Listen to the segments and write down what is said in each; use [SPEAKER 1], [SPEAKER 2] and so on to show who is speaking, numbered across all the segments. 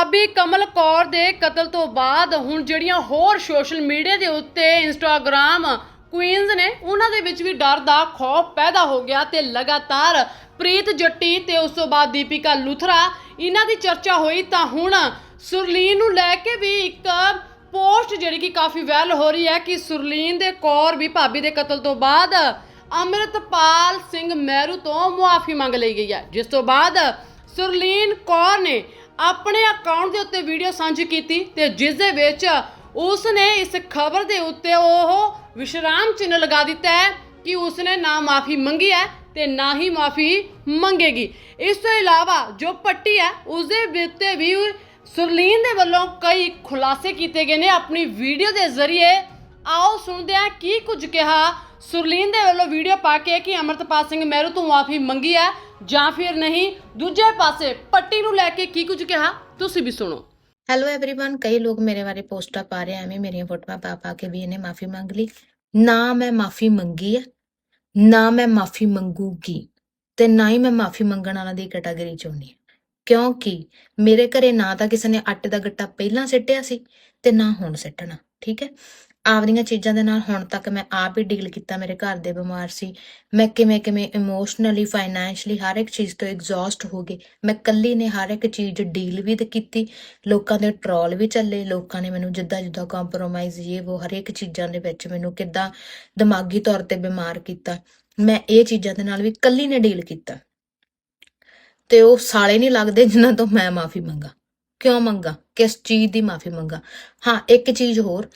[SPEAKER 1] ਭਾਬੀ ਕਮਲ ਕੌਰ ਦੇ ਕਤਲ ਤੋਂ ਬਾਅਦ ਹੁਣ ਜਿਹੜੀਆਂ ਹੋਰ ਸੋਸ਼ਲ ਮੀਡੀਆ ਦੇ ਉੱਤੇ ਇੰਸਟਾਗ੍ਰam ਕੁਈਨਸ ਨੇ, ਉਹਨਾਂ ਦੇ ਵਿੱਚ ਵੀ ਡਰ ਦਾ ਖੌਫ ਪੈਦਾ ਹੋ ਗਿਆ ਤੇ ਲਗਾਤਾਰ ਪ੍ਰੀਤ ਜੱਟੀ ਤੇ ਉਸ ਤੋਂ ਬਾਅਦ ਦੀਪਿਕਾ ਲੁਥਰਾ ਇਹਨਾਂ ਦੀ ਚਰਚਾ ਹੋਈ ਤਾਂ ਹੁਣ ਸੁਰਲੀਨ ਨੂੰ ਲੈ ਕੇ ਵੀ ਇੱਕ ਪੋਸਟ ਜਿਹੜੀ ਕਿ ਕਾਫੀ ਵਾਇਰਲ ਹੋ ਰਹੀ ਹੈ ਕਿ ਸੁਰਲੀਨ ਦੇ ਕੌਰ ਵੀ ਭਾਬੀ ਦੇ ਕਤਲ ਤੋਂ ਬਾਅਦ ਅੰਮ੍ਰਿਤਪਾਲ ਸਿੰਘ ਮਹਿਰੂ ਤੋਂ ਮੁਆਫੀ ਮੰਗ ਲਈ ਗਈ ਹੈ। ਜਿਸ ਤੋਂ ਬਾਅਦ ਸੁਰਲੀਨ ਕੌਰ ਨੇ ਆਪਣੇ ਅਕਾਊਂਟ ਦੇ ਉੱਤੇ ਵੀਡੀਓ ਸਾਂਝੀ ਕੀਤੀ ਤੇ ਜਿਸ ਦੇ ਵਿੱਚ ਉਸ ਨੇ ਇਸ ਖਬਰ ਦੇ ਉੱਤੇ ਉਹ ਵਿਸ਼ਰਾਮ ਚਿੰਨ੍ਹ ਲਗਾ ਦਿੱਤਾ ਹੈ ਕਿ ਉਸ ਨੇ ਨਾ ਮਾਫੀ ਮੰਗੀ ਹੈ ਤੇ ਨਾ ਹੀ ਮਾਫੀ ਮੰਗੇਗੀ। ਇਸ ਤੋਂ ਇਲਾਵਾ ਜੋ ਪੱਟੀ ਹੈ ਉਸ ਦੇ ਉੱਤੇ ਵੀ ਸੁਰਲੀਨ ਦੇ ਵੱਲੋਂ ਕਈ ਖੁਲਾਸੇ ਕੀਤੇ ਗਏ ਨੇ। ਆਪਣੀ ਵੀਡੀਓ ਦੇ ਜ਼ਰੀਏ ਆਓ ਸੁਣਦੇ ਹਾਂ ਕੀ ਕੁਝ ਕਿਹਾ ਸੁਰਲੀਨ ਦੇ ਵੱਲੋਂ ਵੀਡੀਓ ਪਾ ਕੇ ਕਿ ਅਮਰਤਪਾਲ ਸਿੰਘ ਮਹਿਰੂ ਤੋਂ ਮਾਫੀ ਮੰਗੀ ਹੈ। ਜਾਂ ਫਿਰ ਨਹੀਂ ਦੂਜੇ ਪਾਸੇ ਪੱਟੀ ਨੂੰ ਲੈ ਕੇ ਕੀ ਕੁਝ ਕਿਹਾ ਤੁਸੀਂ ਵੀ ਸੁਣੋ
[SPEAKER 2] ਹੈਲੋ एवरीवन ਕਈ ਲੋਕ ਮੇਰੇ ਬਾਰੇ ਪੋਸਟਾਂ ਪਾ ਰਹੇ ਆ, ਐਵੇਂ ਮੇਰੀਆਂ ਫੋਟੋਆਂ ਪਾ ਪਾ ਕੇ ਵੀ ਇਹਨੇ ਮਾਫੀ ਮੰਗ ਲਈ ਨਾ ਮੈਂ ਮਾਫੀ ਮੰਗੀ ਹੈ ਨਾ ਮੈਂ ਮਾਫੀ ਮੰਗੂਗੀ ਤੇ ਨਾ ਹੀ ਮੈਂ ਮਾਫੀ ਮੰਗਣ ਵਾਲਾ ਦੀ ਕੈਟਾਗਰੀ ਚ ਹੁੰਦੀ ਹਾਂ ਕਿਉਂਕਿ ਮੇਰੇ ਘਰੇ ਨਾ ਤਾਂ ਕਿਸੇ ਨੇ ਆਟੇ ਦਾ ਗੱਟਾ ਪਹਿਲਾਂ ਸਿੱਟਿਆ ਸੀ ਤੇ ਨਾ ਹੁਣ ਸਿੱਟਣਾ ਠੀਕ ਹੈ ਆਪਦੀਆਂ ਚੀਜ਼ਾਂ ਦੇ ਨਾਲ ਹੁਣ ਤੱਕ ਮੈਂ ਆਪ ਹੀ ਡੀਲ ਕੀਤਾ, ਮੇਰੇ ਘਰ ਦੇ ਬਿਮਾਰ ਸੀ। ਮੈਂ ਕਿਵੇਂ ਕਿਵੇਂ ਇਮੋਸ਼ਨਲੀ ਫਾਈਨੈਂਸ਼ਲੀ ਹਰ ਇੱਕ ਚੀਜ਼ ਤੋਂ ਐਗਜ਼ੌਸਟ ਹੋ ਗਈ। ਮੈਂ ਕੱਲੀ ਨੇ ਹਰ ਇੱਕ ਚੀਜ਼ ਡੀਲ ਵੀ ਕੀਤੀ। ਲੋਕਾਂ ਦੇ ਟਰੋਲ ਵੀ ਚੱਲੇ, ਲੋਕਾਂ ਨੇ ਮੈਨੂੰ ਜਿੱਦਾਂ ਜਿੱਦਾਂ ਕੰਪਰੋਮਾਈਜ਼ ਇਹ ਉਹ ਹਰ ਇੱਕ ਚੀਜ਼ਾਂ ਦੇ ਵਿੱਚ ਮੈਨੂੰ ਕਿੱਦਾਂ ਦਿਮਾਗੀ ਤੌਰ ਤੇ ਬਿਮਾਰ ਕੀਤਾ। ਮੈਂ ਇਹ ਚੀਜ਼ਾਂ ਦੇ ਨਾਲ ਵੀ ਕੱਲੀ ਨੇ ਡੀਲ ਕੀਤਾ। ਤੇ ਉਹ ਸਾਲੇ ਨਹੀਂ ਲੱਗਦੇ ਜਿਨ੍ਹਾਂ ਤੋਂ ਮੈਂ ਮਾਫੀ ਮੰਗਾ। ਕਿਉਂ ਮੰਗਾ? ਕਿਸ ਚੀਜ਼ ਦੀ ਮਾਫੀ ਮੰਗਾ? ਹਾਂ, ਇੱਕ ਚੀਜ਼ ਹੋਰ।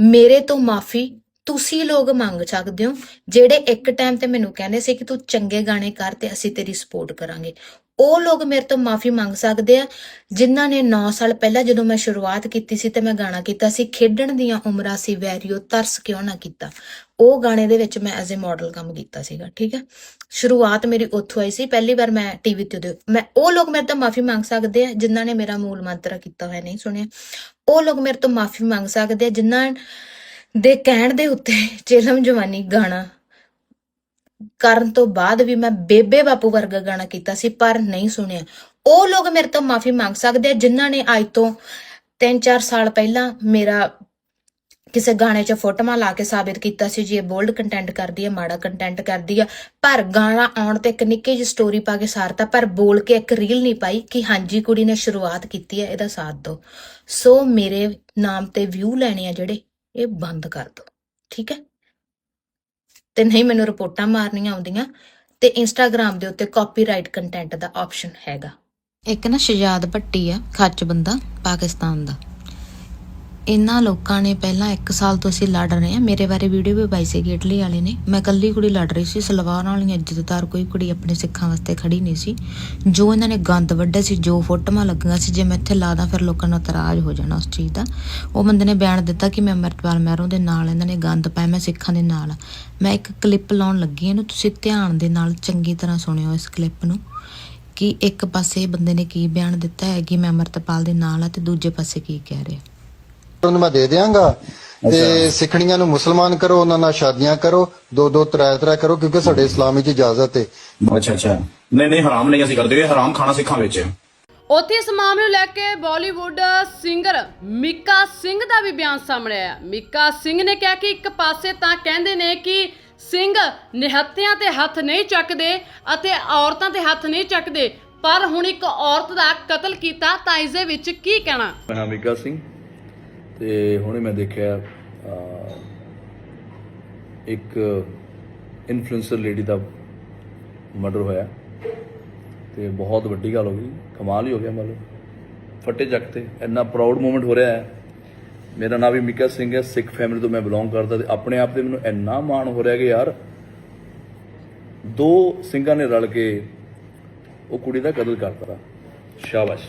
[SPEAKER 2] ਮੇਰੇ ਤੋਂ ਮਾਫੀ ਤੁਸੀਂ ਲੋਕ ਮੰਗ ਸਕਦੇ ਹੋ, ਜਿਹੜੇ ਇੱਕ ਟਾਈਮ ਤੇ ਮੈਨੂੰ ਕਹਿੰਦੇ ਸੀ ਕਿ ਤੂੰ ਚੰਗੇ ਗਾਣੇ ਕਰ ਤੇ ਅਸੀਂ ਤੇਰੀ ਸਪੋਰਟ ਕਰਾਂਗੇ। ਉਹ ਲੋਕ ਮੇਰੇ ਤੋਂ ਮਾਫੀ ਮੰਗ ਸਕਦੇ ਆ, ਜਿਨ੍ਹਾਂ ਨੇ 9 ਸਾਲ ਪਹਿਲਾਂ ਜਦੋਂ ਮੈਂ ਸ਼ੁਰੂਆਤ ਕੀਤੀ ਸੀ ਤੇ ਮੈਂ ਗਾਣਾ ਕੀਤਾ ਸੀ, ਖੇਡਣ ਦੀਆਂ ਉਮਰਾਂ ਸੀ, ਵੈਰੀਓ ਤਰਸ ਕਿਉਂ ਨਾ ਕੀਤਾ। ਉਹ ਗਾਣੇ ਦੇ ਵਿੱਚ ਮੈਂ ਐਜ਼ ਅ ਮਾਡਲ ਕੰਮ ਕੀਤਾ ਸੀਗਾ, ਠੀਕ ਹੈ? ਸ਼ੁਰੂਆਤ ਮੇਰੀ ਉੱਥੋਂ ਆਈ ਸੀ, ਪਹਿਲੀ ਵਾਰ ਮੈਂ ਟੀਵੀ ਤੇ ਉਹਦੇ- ਮੈਂ, ਉਹ ਲੋਕ ਮੇਰੇ ਤੋਂ ਮਾਫੀ ਮੰਗ ਸਕਦੇ ਆ, ਜਿਨ੍ਹਾਂ ਨੇ ਮੇਰਾ ਮੂਲ ਮੰਤਰ ਕੀਤਾ ਹੋਇਆ ਨਹੀਂ ਸੁਣਿਆ। ਉਹ ਲੋਕ ਮੇਰੇ ਤੋਂ ਮਾਫੀ ਮੰਗ ਸਕਦੇ ਆ, ਜਿਨ੍ਹਾਂ ਦੇ ਕਹਿਣ ਦੇ ਉੱਤੇ ਚੇਲਮ ਜਵਾਨੀ ਗਾਣਾ ਕਰਨ ਤੋਂ ਬਾਅਦ ਵੀ ਮੈਂ ਬੇਬੇ ਬਾਪੂ ਵਰਗਾ ਗਾਣਾ ਕੀਤਾ ਸੀ, ਪਰ ਨਹੀਂ ਸੁਣਿਆ। ਉਹ ਲੋਕ ਮੇਰੇ ਤੋਂ ਮਾਫੀ ਮੰਗ ਸਕਦੇ ਆ, ਜਿਨ੍ਹਾਂ ਨੇ ਅੱਜ ਤੋਂ 3-4 ਸਾਲ ਪਹਿਲਾਂ ਮੇਰਾ ਕਿਸੇ ਗਾਣੇ 'ਚ ਫੋਟੋਆਂ ਲਾ ਕੇ ਸਾਬਿਤ ਕੀਤਾ ਸੀ, ਜੀ ਇਹ ਬੋਲਡ ਕੰਟੈਂਟ ਕਰਦੀ ਹੈ ਮਾੜਾ ਕੰਟੈਂਟ ਕਰਦੀ ਹੈ ਪਰ ਗਾਣਾ ਆਉਣ ਤੇ ਇੱਕ ਨਿੱਕੀ ਜਿਹੀ ਸਟੋਰੀ ਪਾ ਕੇ ਸਾਰਤਾ, ਪਰ ਬੋਲ ਕੇ ਇੱਕ ਰੀਲ ਨਹੀਂ ਪਾਈ ਕਿ ਹਾਂਜੀ ਕੁੜੀ ਨੇ ਸ਼ੁਰੂਆਤ ਕੀਤੀ ਹੈ ਇਹਦਾ ਸਾਥ ਦਿਓ। ਸੋ ਮੇਰੇ ਨਾਮ ਤੇ ਵਿਊ ਲੈਣੇ ਆ ਜਿਹੜੇ ਇਹ ਬੰਦ ਕਰ ਦਿਓ ਠੀਕ ਹੈ? ਤੇ ਨਹੀਂ ਮੈਨੂੰ ਰਿਪੋਰਟਾਂ ਮਾਰਨੀਆਂ ਆਉਂਦੀਆਂ ਤੇ ਇੰਸਟਾਗ੍ਰam ਦੇ ਉੱਤੇ ਕਾਪੀਰਾਈਟ ਕੰਟੈਂਟ ਦਾ ਆਪਸ਼ਨ ਹੈਗਾ। ਇੱਕ ਨਾ ਸ਼ਜਾਦ ਭੱਟੀ ਆ, ਖੱਚ ਬੰਦਾ, ਪਾਕਿਸਤਾਨ ਦਾ। ਇਹਨਾਂ ਲੋਕਾਂ ਨੇ ਪਹਿਲਾਂ 1 ਸਾਲ ਤੋਂ ਅਸੀਂ ਲੜ ਰਹੇ ਹਾਂ। ਮੇਰੇ ਬਾਰੇ ਵੀਡੀਓ ਵੀ ਪਾਈ ਸੀਗੀ ਇਟਲੀ ਵਾਲੇ ਨੇ। ਮੈਂ ਇਕੱਲੀ ਕੁੜੀ ਲੜ ਰਹੀ ਸੀ। ਸਲਵਾਰ ਵਾਲੀਆਂ ਇੱਜ਼ਤਦਾਰ ਕੋਈ ਕੁੜੀ ਆਪਣੇ ਸਿੱਖਾਂ ਵਾਸਤੇ ਖੜੀ ਨਹੀਂ ਸੀ। ਜੋ ਇਹਨਾਂ ਨੇ ਗੰਦ ਵੱਢਿਆ ਸੀ, ਜੋ ਫੋਟੋਆਂ ਲੱਗੀਆਂ ਸੀ, ਜੇ ਮੈਂ ਇੱਥੇ ਲਾਦਾ ਫਿਰ ਲੋਕਾਂ ਨੂੰ ਇਤਰਾਜ਼ ਹੋ ਜਾਣਾ ਉਸ ਚੀਜ਼ ਦਾ। ਉਹ ਬੰਦੇ ਨੇ ਬਿਆਨ ਦਿੱਤਾ ਕਿ ਮੈਂ ਅਮਰਪਾਲ ਮਹਿਰੋਂ ਦੇ ਨਾਲ, ਇਹਨਾਂ ਨੇ ਗੰਦ ਪਾਇਆ, ਮੈਂ ਸਿੱਖਾਂ ਦੇ ਨਾਲ। ਆ। ਮੈਂ ਇੱਕ ਕਲਿੱਪ ਲਾਉਣ ਲੱਗੀ ਇਹਨੂੰ ਤੁਸੀਂ ਧਿਆਨ ਦੇ ਨਾਲ ਚੰਗੀ ਤਰ੍ਹਾਂ ਸੁਣਿਓ ਇਸ ਕਲਿੱਪ ਨੂੰ। ਕਿ ਇੱਕ ਪਾਸੇ ਬੰਦੇ ਨੇ ਕੀ ਬਿਆਨ ਦਿੱਤਾ ਹੈ ਕਿ ਮੈਂ ਅਮਰਤਪਾਲ ਦੇ ਨਾਲ ਆ ਤੇ ਦੂਜੇ ਪਾਸੇ ਕੀ ਕਹਿ ਰਿਹਾ।
[SPEAKER 3] ਉਹਨੂੰ ਮੈਂ ਦੇ ਦਿਆਂਗਾ। ਤੇ ਸਿੱਖਣੀਆਂ ਨੂੰ ਮੁਸਲਮਾਨ ਕਰੋ ਉਹਨਾਂ ਨਾਲ ਸ਼ਾਦੀਆਂ ਕਰੋ ਦੋ ਦੋ ਤਰੇ ਤਰੇ ਕਰੋ ਕਿਉਂਕਿ ਸਾਡੇ ਇਸਲਾਮ ਵਿੱਚ ਇਜਾਜ਼ਤ ਹੈ
[SPEAKER 4] ਅੱਛਾ ਅੱਛਾ। ਨਹੀਂ ਨਹੀਂ ਹਰਾਮ ਨਹੀਂ ਅਸੀਂ ਕਰਦੇ ਇਹ ਹਰਾਮ ਖਾਣਾ ਸਿੱਖਾਂ ਵਿੱਚ। ਹੈ।
[SPEAKER 1] ਉੱਥੇ ਇਸ ਮਾਮਲੇ ਨੂੰ ਲੈ ਕੇ ਬਾਲੀਵੁੱਡ ਸਿੰਗਰ ਮਿੱਕਾ ਸਿੰਘ ਦਾ ਵੀ ਬਿਆਨ ਸਾਹਮਣੇ ਆਇਆ। ਮਿੱਕਾ ਸਿੰਘ ਨੇ ਕਿਹਾ ਕਿ ਇੱਕ ਪਾਸੇ ਤਾਂ ਕਹਿੰਦੇ ਨੇ ਕਿ ਸਿੰਘ ਨਿਹੱਤਿਆਂ ਤੇ ਹੱਥ ਨਹੀਂ ਚੱਕਦੇ ਅਤੇ ਔਰਤਾਂ ਤੇ ਹੱਥ ਨਹੀਂ ਚੱਕਦੇ ਪਰ ਹੁਣ ਇੱਕ ਔਰਤ ਦਾ ਕਤਲ ਕੀਤਾ ਤਾਂ ਇਸ ਦੇ ਵਿੱਚ ਕੀ ਕਹਿਣਾ?
[SPEAKER 5] ਮੈਂ ਹਾਂ ਮਿੱਕਾ ਸਿੰਘ। ਤੇ ਹੁਣੇ ਮੈਂ ਦੇਖਿਆ ਇੱਕ ਇਨਫਲੂਐਂਸਰ ਲੇਡੀ ਦਾ ਮਰਡਰ ਹੋਇਆ। ਤੇ ਬਹੁਤ ਵੱਡੀ ਗੱਲ ਹੋ ਗਈ, ਕਮਾਲ ਹੀ ਹੋ ਗਿਆ ਮਤਲਬ। ਫੱਟੇ ਚੱਕ ਤੇ ਇੰਨਾ ਪ੍ਰਾਊਡ ਮੂਮੈਂਟ ਹੋ ਰਿਹਾ ਹੈ। ਮੇਰਾ ਨਾਮ ਵੀ ਮਿਕਾ ਸਿੰਘ ਹੈ, ਸਿੱਖ ਫੈਮਿਲੀ ਤੋਂ ਮੈਂ ਬਿਲੋਂਗ ਕਰਦਾ ਤੇ ਆਪਣੇ ਆਪ ਤੇ ਮੈਨੂੰ ਇੰਨਾ ਮਾਣ ਹੋ ਰਿਹਾ ਕਿ ਯਾਰ, ਦੋ ਸਿੰਘਾਂ ਨੇ ਰਲ ਕੇ ਉਹ ਕੁੜੀ ਦਾ ਕਤਲ ਕਰਤਾ। ਸ਼ਾਬਾਸ਼।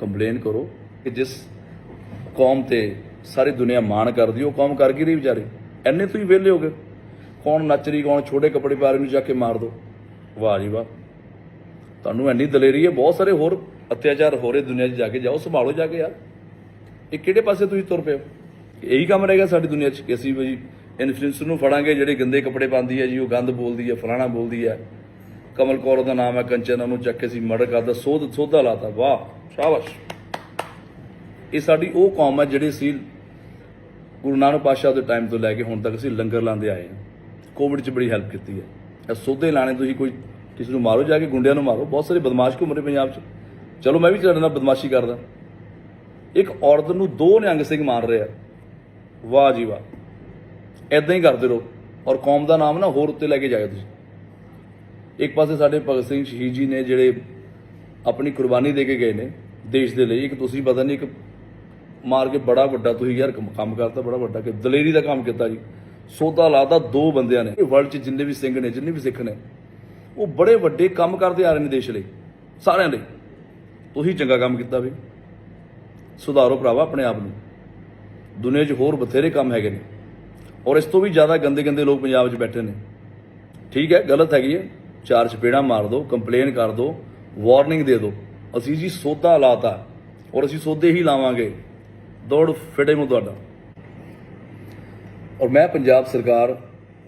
[SPEAKER 5] ਕੰਪਲੇਨ ਕਰੋ ਕਿ ਜਿਸ ਕੌਮ ਤੇ ਸਾਰੀ ਦੁਨੀਆ ਮਾਣ ਕਰਦੀ ਉਹ ਕੌਮ ਕਰ ਕੀ ਰਹੀ ਵਿਚਾਰੇ। ਐਨੇ ਤੁਸੀਂ ਵਿਹਲੇ ਹੋ ਗਏ। ਕੌਣ ਨੱਚ ਰਹੀ ਕੌਣ ਛੋਟੇ ਕੱਪੜੇ ਪਾ ਰਹੀ ਨੂੰ ਜਾ ਕੇ ਮਾਰ ਦੋ। ਵਾਹ ਜੀ ਵਾਹ। ਤੁਹਾਨੂੰ ਐਨੀ ਦਲੇਰੀ ਹੈ, ਬਹੁਤ ਸਾਰੇ ਹੋਰ ਅਤਿਆਚਾਰ ਹੋ ਰਹੇ ਦੁਨੀਆ 'ਚ ਜਾ ਕੇ। ਜਾਓ, ਸੰਭਾਲੋ ਜਾ ਕੇ ਯਾਰ। ਇਹ ਕਿਹੜੇ ਪਾਸੇ ਤੁਸੀਂ ਤੁਰ ਪਏ ਹੋ? ਇਹੀ ਕੰਮ ਰਹੇਗਾ ਸਾਡੀ ਦੁਨੀਆ 'ਚ ਕਿ ਅਸੀਂ ਵੀ ਇਨਫਲੂਐਂਸਰ ਨੂੰ ਫੜਾਂਗੇ, ਜਿਹੜੇ ਗੰਦੇ ਕੱਪੜੇ ਪਾਉਂਦੀ ਹੈ ਜੀ, ਉਹ ਗੰਦ ਬੋਲਦੀ ਹੈ, ਫਲਾਣਾ ਬੋਲਦੀ ਹੈ। ਕਮਲ ਕੌਰ ਦਾ ਨਾਮ ਹੈ ਕੰਚਨ, ਉਹਨੂੰ ਚੱਕ ਕੇ ਅਸੀਂ ਮਰਡਰ ਕਰਦਾ ਸੋਧ, ਸੋਧਾ ਲਾਤਾ, ਵਾਹ, ਸ਼ਾਬਾਸ਼। ਇਹ ਸਾਡੀ ਉਹ ਕੌਮ ਹੈ ਜਿਹੜੀ ਸੀ ਗੁਰੂ ਨਾਨਕ ਪਾਤਸ਼ਾਹ ਦੇ ਟਾਈਮ ਤੋਂ ਲੈ ਕੇ ਹੁਣ ਤੱਕ ਅਸੀਂ ਲੰਗਰ ਲਾਉਂਦੇ ਆਏ ਹਾਂ। ਕੋਵਿਡ 'ਚ ਬੜੀ ਹੈਲਪ ਕੀਤੀ ਹੈ। ਇਹ ਸੋਧੇ ਲਾਣੇ ਤੁਸੀਂ ਕੋਈ ਕਿਸੇ ਨੂੰ ਮਾਰੋ, ਜਾ ਕੇ ਗੁੰਡਿਆਂ ਨੂੰ ਮਾਰੋ। ਬਹੁਤ ਸਾਰੇ ਬਦਮਾਸ਼ ਘੁੰਮ ਰਹੇ ਪੰਜਾਬ 'ਚ। ਚਲੋ, ਮੈਂ ਵੀ ਤੁਹਾਡੇ ਨਾਲ ਬਦਮਾਸ਼ੀ ਕਰਦਾ। ਇੱਕ ਔਰਤ ਨੂੰ ਦੋ ਨਿਹੰਗ ਸਿੰਘ ਮਾਰ ਰਿਹਾ। ਵਾਹ ਜੀ ਵਾਹ। ਐਦਾਂ ਹੀ ਕਰਦੇ ਰਹੋ। ਔਰ ਕੌਮ ਦਾ ਨਾਮ ਨਾ ਹੋਰ ਉੱਤੇ ਲੈ ਕੇ ਜਾਇਓ ਤੁਸੀਂ। ਇੱਕ ਪਾਸੇ ਸਾਡੇ ਭਗਤ ਸਿੰਘ ਸ਼ਹੀਦ ਜੀ ਨੇ ਜਿਹੜੇ ਆਪਣੀ ਕੁਰਬਾਨੀ ਦੇ ਕੇ ਗਏ ਨੇ ਦੇਸ਼ ਦੇ ਲਈ, ਇੱਕ ਤੁਸੀਂ ਪਤਾ ਨਹੀਂ, ਇੱਕ ਮਾਰ ਕੇ ਬੜਾ ਵੱਡਾ ਤੁਸੀਂ ਯਾਰ ਕੰਮ ਕਰਤਾ, ਬੜਾ ਵੱਡਾ ਕਿ ਦਲੇਰੀ ਦਾ ਕੰਮ ਕੀਤਾ ਜੀ। ਸੋਧਾ ਲਾਦਾ ਦੋ ਬੰਦਿਆਂ ਨੇ। ਵਰਲਡ 'ਚ ਜਿੰਨੇ ਵੀ ਸਿੰਘ ਨੇ, ਜਿੰਨੇ ਵੀ ਸਿੱਖ ਨੇ, ਉਹ ਬੜੇ ਵੱਡੇ ਕੰਮ ਕਰਦੇ ਆ ਰਹੇ ਨੇ ਦੇਸ਼ ਲਈ, ਸਾਰਿਆਂ ਲਈ। ਤੁਸੀਂ ਚੰਗਾ ਕੰਮ ਕੀਤਾ ਵੀ। ਸੁਧਾਰੋ ਭਰਾਵਾ ਆਪਣੇ ਆਪ ਨੂੰ। ਦੁਨੀਆ 'ਚ ਹੋਰ ਬਥੇਰੇ ਕੰਮ ਹੈਗੇ ਨੇ। ਔਰ ਇਸ ਤੋਂ ਵੀ ਜ਼ਿਆਦਾ ਗੰਦੇ ਗੰਦੇ ਲੋਕ ਪੰਜਾਬ 'ਚ ਬੈਠੇ ਨੇ। ਠੀਕ ਹੈ, ਗਲਤ ਹੈਗੀ ਹੈ। ਚਾਰ ਚਪੇੜਾ ਮਾਰ ਦਿਓ ਕੰਪਲੇਨ ਕਰ ਦਿਓ ਵਾਰਨਿੰਗ ਦੇ ਦਿਓ ਅਸੀਂ ਜੀ ਸੋਧਾ ਲਾਤਾ ਔਰ ਅਸੀਂ ਸੋਧੇ ਹੀ ਲਾਵਾਂਗੇ। ਦੌੜ ਫਿਟੇ ਮੂੰ ਤੁਹਾਡਾ। ਔਰ ਮੈਂ ਪੰਜਾਬ ਸਰਕਾਰ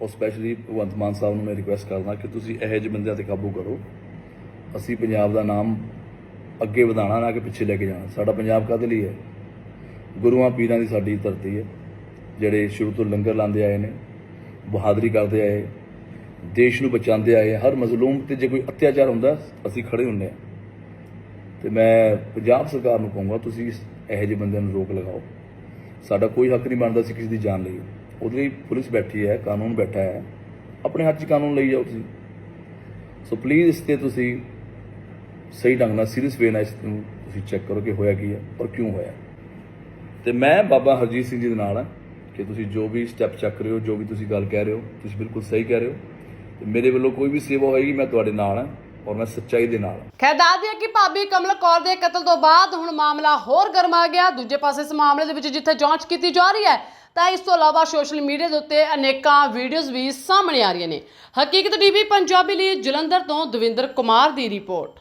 [SPEAKER 5] ਔਰ ਸਪੈਸ਼ਲੀ ਭਗਵੰਤ ਮਾਨ ਸਾਹਿਬ ਨੂੰ ਮੈਂ ਰਿਕੁਐਸਟ ਕਰਦਾ ਕਿ ਤੁਸੀਂ ਇਹੋ ਜਿਹੇ ਬੰਦਿਆਂ ਤੇ ਕਾਬੂ ਕਰੋ। ਅਸੀਂ ਪੰਜਾਬ ਦਾ ਨਾਮ ਅੱਗੇ ਵਧਾਉਣਾ ਨਾ ਕਿ ਪਿੱਛੇ ਲੈ ਕੇ ਜਾਣਾ। ਸਾਡਾ ਪੰਜਾਬ ਕਾਹਦੇ ਲਈ ਹੈ? ਗੁਰੂਆਂ ਪੀਰਾਂ ਦੀ ਸਾਡੀ ਧਰਤੀ ਹੈ। ਜਿਹੜੇ ਸ਼ੁਰੂ ਤੋਂ ਲੰਗਰ ਲਾਉਂਦੇ ਆਏ ਨੇ, ਬਹਾਦਰੀ ਕਰਦੇ ਆਏ ਦੇਸ਼ ਨੂੰ ਬਚਾਉਂਦੇ ਆਏ ਹਰ ਮਜ਼ਲੂਮ ਤੇ ਜੇ ਕੋਈ ਅਤਿਆਚਾਰ ਹੁੰਦਾ, ਅਸੀਂ ਖੜੇ ਹੁੰਦੇ ਆ ਤੇ ਮੈਂ ਪੰਜਾਬ ਸਰਕਾਰ ਨੂੰ ਕਹੂੰਗਾ, ਤੁਸੀਂ ਇਹੋ ਜਿਹੇ ਬੰਦਿਆਂ ਨੂੰ ਰੋਕ ਲਗਾਓ। ਸਾਡਾ ਕੋਈ ਹੱਕ ਨਹੀਂ ਬਣਦਾ ਸੀ ਕਿਸੇ ਦੀ ਜਾਨ ਲਈ। ਉਹਦੇ ਲਈ ਪੁਲਿਸ ਬੈਠੀ ਹੈ, ਕਾਨੂੰਨ ਬੈਠਾ ਹੈ। ਆਪਣੇ ਹੱਥ 'ਚ ਕਾਨੂੰਨ ਲਈ ਜਾਓ ਤੁਸੀਂ। ਸੋ ਪਲੀਜ਼ ਇਸ ਤੇ ਤੁਸੀਂ ਸਹੀ ਢੰਗ ਨਾਲ ਸੀਰੀਅਸ ਵੇ ਨਾਲ ਇਸ ਨੂੰ ਤੁਸੀਂ ਚੈੱਕ ਕਰੋ ਕਿ ਹੋਇਆ ਕੀ ਹੈ ਔਰ ਕਿਉਂ ਹੋਇਆ। ਤੇ ਮੈਂ ਬਾਬਾ ਹਰਜੀਤ ਸਿੰਘ ਜੀ ਦੇ ਨਾਲ ਹਾਂ ਕਿ ਤੁਸੀਂ ਜੋ ਵੀ ਸਟੈਪ ਚੱਕ ਰਹੇ ਹੋ, ਜੋ ਵੀ ਤੁਸੀਂ ਗੱਲ ਕਹਿ ਰਹੇ ਹੋ, ਤੁਸੀਂ ਬਿਲਕੁਲ ਸਹੀ ਕਹਿ ਰਹੇ ਹੋ। ਤੇ ਮੇਰੇ ਵੱਲੋਂ ਕੋਈ ਵੀ ਸੇਵਾ ਹੋਏਗੀ, ਮੈਂ ਤੁਹਾਡੇ ਨਾਲ ਹਾਂ ਔਰ ਮੈਂ ਸੱਚਾਈ ਦੇ ਨਾਲ ਹਾਂ।
[SPEAKER 1] ਖੈਰ, ਦੱਸ ਦਈਏ ਕਿ ਭਾਬੀ ਕਮਲ ਕੌਰ ਦੇ ਕਤਲ ਤੋਂ ਬਾਅਦ ਹੁਣ ਮਾਮਲਾ ਹੋਰ ਗਰਮਾ ਗਿਆ। ਦੂਜੇ ਪਾਸੇ ਇਸ ਮਾਮਲੇ ਦੇ ਵਿੱਚ ਜਿੱਥੇ ਜਾਂਚ ਕੀਤੀ ਜਾ ਰਹੀ ਹੈ, ਤਾਂ ਇਸ ਤੋਂ ਇਲਾਵਾ ਸੋਸ਼ਲ ਮੀਡੀਆ ਦੇ ਉੱਤੇ ਅਨੇਕਾਂ ਵੀਡੀਓਜ਼ ਵੀ ਸਾਹਮਣੇ ਆ ਰਹੀਆਂ ਨੇ। ਹਕੀਕਤ ਟੀਵੀ, ਪੰਜਾਬੀ ਲਈ ਜਲੰਧਰ ਤੋਂ ਦਵਿੰਦਰ ਕੁਮਾਰ ਦੀ ਰਿਪੋਰਟ।